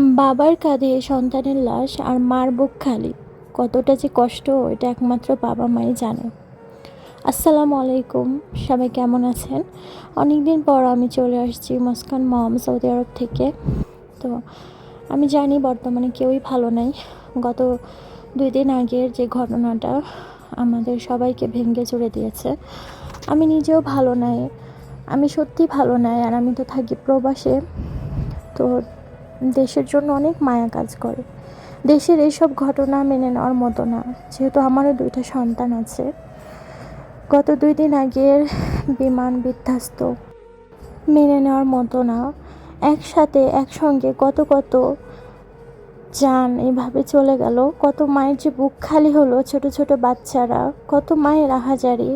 বাবার কাঁধে সন্তানের লাশ আর মার বুক খালি। কতটা যে কষ্ট, এটা একমাত্র বাবা মাই জানে। আসসালামু আলাইকুম, সবাই কেমন আছেন? অনেক দিন পর আমি চলে আসছি মস্কান মম, সৌদি আরব থেকে। তো আমি জানি বর্তমানে কেউই ভালো নাই। গত দুই দিন আগের যে ঘটনাটা, আমাদের সবাইকে ভেঙে চুড়ে দিয়েছে। আমি নিজেও ভালো নাই, আমি সত্যি ভালো নাই, আর আমি তো থাকি প্রবাসে। তো দেশের জন্য অনেক মায়া কাজ করে। দেশের এইসব ঘটনা মেনে নেওয়ার মতো না, যেহেতু আমারও দুইটা সন্তান আছে। গত দুই দিন আগের বিমান বিধ্বস্ত। মেনে নেওয়ার মতো না, একসাথে, একসঙ্গে কত কত যান এভাবে চলে গেল, কত মায়ের যে বুক খালি হলো ছোট ছোট বাচ্চারা, কত মায়ের আহাজারি।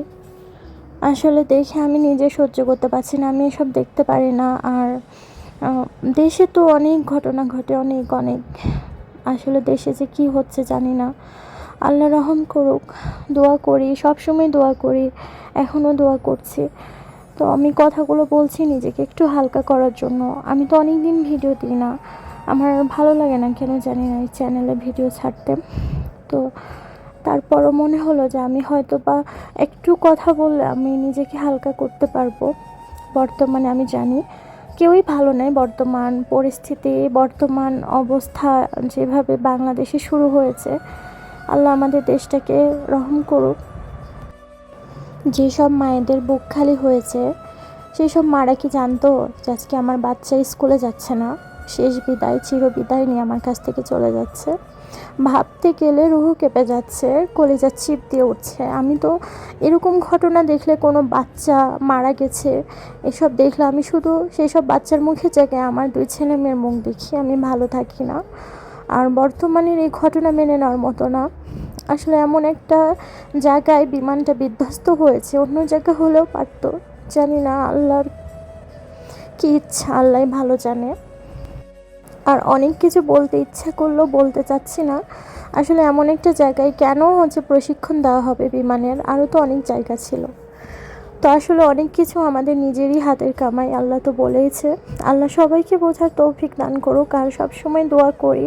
আসলে দেখে আমি নিজে সহ্য করতে পারছি না, আমি এসব দেখতে পারি না, আর দেশে তো অনেক ঘটনা ঘটে, অনেক অনেক। আসলে দেশে যে কি হচ্ছে জানি না। আল্লাহ রহম করুক, দোয়া করি, সবসময় দোয়া করি এখনও দোয়া করছি। তো আমি কথাগুলো বলছি নিজেকে একটু হালকা করার জন্য। আমি তো অনেক দিন ভিডিও দিই না। আমার ভালো লাগে না কেন জানি না এই চ্যানেলে ভিডিও ছাড়তে। তো তারপরও মনে হলো যে আমি হয়তো বা একটু কথা বললে আমি নিজেকে হালকা করতে পারব। বর্তমানে আমি জানি কেউই ভালো নেই। বর্তমান পরিস্থিতি, বর্তমান অবস্থা যেভাবে বাংলাদেশে শুরু হয়েছে, আল্লাহ আমাদের দেশটাকে রহম করুক। যেসব মায়েদের বুক খালি হয়েছে সেই সব মারা কি জানতো যে আজকে আমার বাচ্চা স্কুলে যাচ্ছে না? শেষ বিদায় চির বিদায় নিয়ে আমার কাছ থেকে চলে যাচ্ছে। ভাবতে গেলে রুহু কেঁপে যাচ্ছে, কলিজা চিপ দিয়ে উঠছে। আমি তো এরকম ঘটনা দেখলে কোনো বাচ্চা মারা গেছে, এসব দেখলে আমি শুধু সেই সব বাচ্চার মুখে জায়গায় আমার দুই ছেলে মেয়ের মুখ দেখি, আমি ভালো থাকি না। আর বর্তমানের এই ঘটনা মেনে নেওয়ার মতো না। আসলে এমন একটা জায়গায় বিমানটা বিধ্বস্ত হয়েছে, অন্য জায়গা হলেও পারতো। জানি না, আল্লাহর কি ইচ্ছা আল্লাহ ভালো জানে। আর অনেক কিছু বলতে ইচ্ছা করলেও বলতে চাচ্ছি না। আসলে এমন একটা জায়গায় কেন হচ্ছে প্রশিক্ষণ দেওয়া হবে বিমানের? আরও তো অনেক জায়গা ছিল। তো আসলে অনেক কিছু আমাদের নিজেরই হাতের কামাই, আল্লাহ তো বলেইছে। আল্লাহ সবাইকে বোঝার তৌফিক দান করুক আর সবসময় দোয়া করি।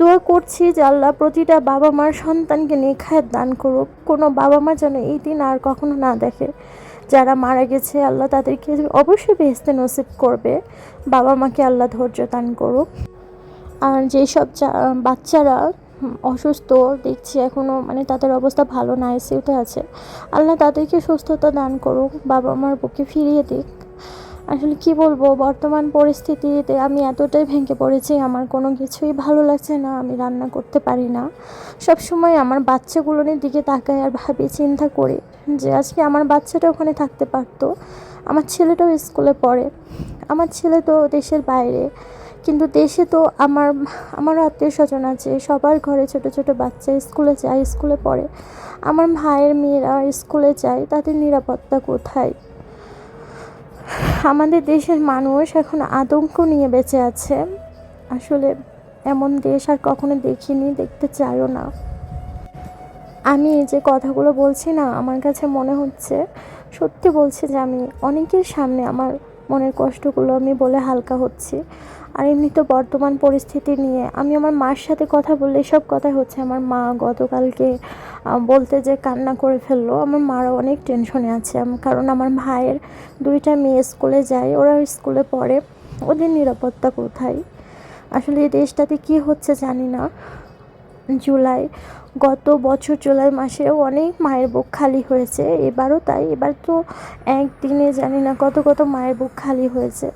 দোয়া করছি যে আল্লাহ প্রতিটা বাবা মার সন্তানকে নিখায়াত দান করুক। কোনো বাবা মা যেন এই দিন আর কখনো না দেখে। যারা মারা গেছে, আল্লাহ তাদেরকে অবশ্যই বেহেস্তে নসিব করবে। বাবা মাকে আল্লাহ ধৈর্য দান করুক। আর যেসব বাচ্চারা অসুস্থ, দেখছি এখনও মানে তাদের অবস্থা ভালো না আইসিউতে আছে, আল্লাহ তাদেরকে সুস্থতা দান করুক বাবা মার বুকে ফিরিয়ে দিক। আসলে কি বলব, বর্তমান পরিস্থিতিতে আমি এতটাই ভেঙে পড়েছি, আমার কোনো কিছুই ভালো লাগছে না, আমি রান্না করতে পারি না। সব সময় আমার বাচ্চাগুলোর দিকে তাকাই আর ভাবি, চিন্তা করি যে আজকে আমার বাচ্চাটা ওখানে থাকতে পারতো, আমার ছেলেটাও স্কুলে পড়ে, আমার ছেলে তো দেশের বাইরে, কিন্তু দেশে তো আমার, আমারও আত্মীয় স্বজন আছে, সবার ঘরে ছোট ছোট বাচ্চা স্কুলে যায়, স্কুলে পড়ে, আমার ভাইয়ের মেয়েরা স্কুলে যায়, তাদের নিরাপত্তা কোথায়? আমাদের দেশের মানুষ এখন আতঙ্ক নিয়ে বেঁচে আছে। আসলে এমন দেশ আর কখনো দেখিনি, দেখতে চাইও না। আমি যে কথাগুলো বলছি না, আমার কাছে মনে হচ্ছে, সত্যি বলছি যে আমি অনেকের সামনে আমার মনের কষ্টগুলো আমি বলে হালকা হচ্ছি। আর এমনি তো বর্তমান পরিস্থিতি নিয়ে আমি আমার মার সাথে কথা বললে এসব কথা হচ্ছে। আমার মা গতকালকে বলতে যে কান্না করে ফেলল, আমার মারও অনেক টেনশনে আছে। কারণ আমার ভাইয়ের দুইটা মেয়ে স্কুলে যায়, ওরা স্কুলে পড়ে। ওদের নিরাপত্তা কোথায়? আসলে এই দেশটাতে কী হচ্ছে জানি না। জুলাই, গত বছর জুলাই মাসেও অনেক মায়ের বুক খালি হয়েছে, এবারও তাই, এবার তো একদিনে জানি না কত কত মায়ের বুক খালি হয়েছে।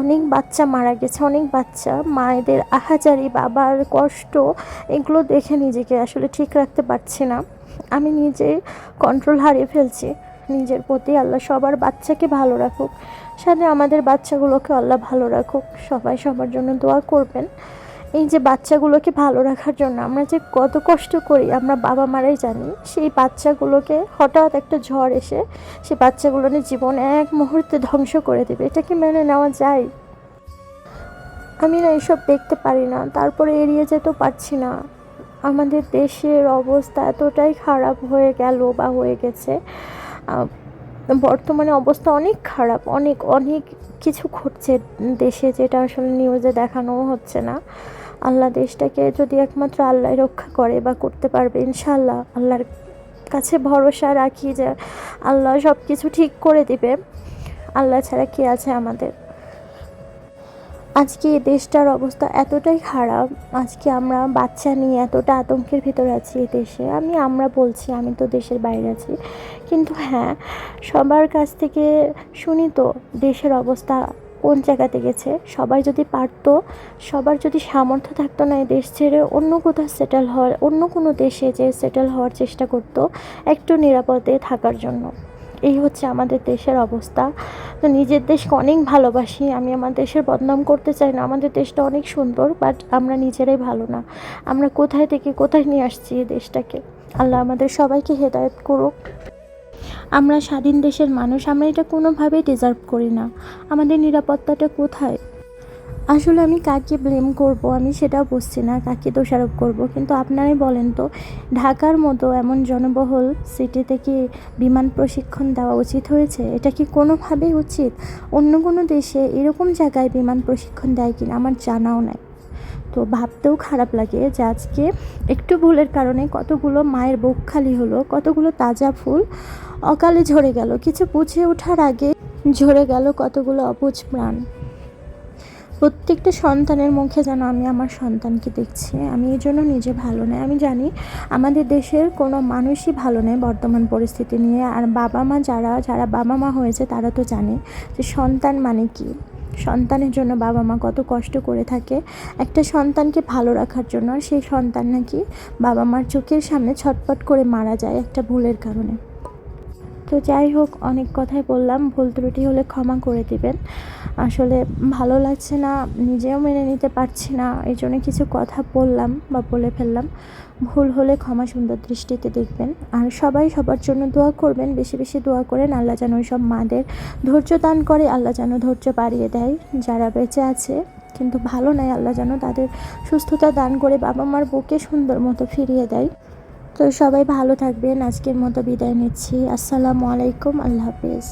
অনেক বাচ্চা মারা গেছে, অনেক বাচ্চা, মায়েদের আহাজারি, বাবার কষ্ট, এগুলো দেখে নিজেকে আসলে ঠিক রাখতে পারছি না। আমি নিজে কন্ট্রোল হারিয়ে ফেলছি, নিজের প্রতি আল্লাহ সবার বাচ্চাকে ভালো রাখুক, সাথে আমাদের বাচ্চাগুলোকে আল্লাহ ভালো রাখুক, সবাই সবার জন্য দোয়া করবেন। এই যে বাচ্চাগুলোকে ভালো রাখার জন্য আমরা যে কত কষ্ট করি, আমরা বাবা মারাই জানি, সেই বাচ্চাগুলোকে হঠাৎ একটা ঝড় এসে সেই বাচ্চাগুলোর জীবন এক মুহূর্তে ধ্বংস করে দেবে। এটা কি মেনে নেওয়া যায়? আমি না এসব দেখতে পারি না, তারপরে এড়িয়ে যেতেও পারছি না। আমাদের দেশের অবস্থা এতটাই খারাপ হয়ে গেল বা হয়ে গেছে। বর্তমানে অবস্থা অনেক খারাপ, অনেক অনেক কিছু ঘটছে দেশে যেটা আসলে নিউজে দেখানোও হচ্ছে না। আল্লাহ দেশটাকে যদি একমাত্র আল্লাহ রক্ষা করে বা করতে পারবে ইনশাল্লাহ আল্লাহর কাছে ভরসা রাখি যে আল্লাহ সব কিছু ঠিক করে দিবে। আল্লাহ ছাড়া কে আছে আমাদের? আজকে এই দেশটার অবস্থা এতটাই খারাপ। আজকে আমরা বাচ্চা নিয়ে এতটা আতঙ্কের ভিতরে আছি এই দেশে। আমি, আমরা বলছি, আমি তো দেশের বাইরে আছি। কিন্তু হ্যাঁ সবার কাছ থেকে শুনি তো দেশের অবস্থা কোন জায়গাতে গেছে, সবাই যদি পারতো, সবার যদি সামর্থ্য থাকতো না এই দেশ ছেড়ে, অন্য কোথাও সেটেল হওয়ার, অন্য কোনো দেশে যে সেটেল হওয়ার চেষ্টা করতো একটু নিরাপদে থাকার জন্য। এই হচ্ছে আমাদের দেশের অবস্থা। তো নিজের দেশকে অনেক ভালোবাসি, আমি আমার দেশের বদনাম করতে চাই না, আমাদের দেশটা অনেক সুন্দর বাট আমরা নিজেরাই ভালো না। আমরা কোথায় থেকে কোথায় নিয়ে আসছি এই দেশটাকে? আল্লাহ আমাদের সবাইকে হেদায়ত করুক। আমরা স্বাধীন দেশের মানুষ, আমরা এটা কোনোভাবেই ডিজার্ভ করি না। আমাদের নিরাপত্তাটা কোথায়? আসলে আমি কাকে ব্লেম করব, আমি সেটাও বুঝছি না, কাকে দোষারোপ করব। কিন্তু আপনারাই বলেন তো, ঢাকার মতো এমন জনবহুল সিটিতে কি বিমান প্রশিক্ষণ দেওয়া উচিত হয়েছে? এটা কি কোনোভাবেই উচিত? অন্য কোনো দেশে এরকম জায়গায় বিমান প্রশিক্ষণ দেয় কিনা? আমার জানাও নাই। তো ভাবতেও খারাপ লাগে যে আজকে একটু ভুলের কারণে কতগুলো মায়ের বুক খালি হলো, কতগুলো তাজা ফুল অকালে ঝরে গেল। কিছু বুঝে ওঠার আগে ঝরে গেল কতগুলো অবুঝ প্রাণ। প্রত্যেকটা সন্তানের মুখে যেন আমি আমার সন্তানকে দেখছি। আমি এই জন্য নিজে ভালো নেই আমি জানি আমাদের দেশের কোনো মানুষই ভালো নেই বর্তমান পরিস্থিতি নিয়ে। আর বাবা মা যারা যারা বাবা মা হয়েছে তারা তো জানে যে সন্তান মানে কি। সন্তানের জন্য বাবা মা কত কষ্ট করে থাকে। একটা সন্তানকে ভালো রাখার জন্য আর সেই সন্তান নাকি বাবা মার চোখের সামনে ছটপট করে মারা যায় একটা ভুলের কারণে। তো যাই হোক, অনেক কথাই বললাম। ভুল ত্রুটি হলে ক্ষমা করে দিবেন। আসলে ভালো লাগছে না, নিজেও মেনে নিতে পারছি না এই জন্য কিছু কথা বললাম বা বলে ফেললাম। ভুল হলে ক্ষমা সুন্দর দৃষ্টিতে দেখবেন। আর সবাই সবার জন্য দোয়া করবেন, বেশি বেশি দোয়া করেন। আল্লাহ যেন ওই সব মাদের ধৈর্য দান করে, আল্লাহ যেন ধৈর্য বাড়িয়ে দেয়। যারা বেঁচে আছে কিন্তু ভালো নয় আল্লাহ যেন তাদের সুস্থতা দান করে বাবা মার বুকে সুন্দর মতো ফিরিয়ে দেয়। তো সবাই ভালো থাকবেন। আজকের মতো বিদায় নিচ্ছি। আসসালামু আলাইকুম। আল্লাহ হাফিজ।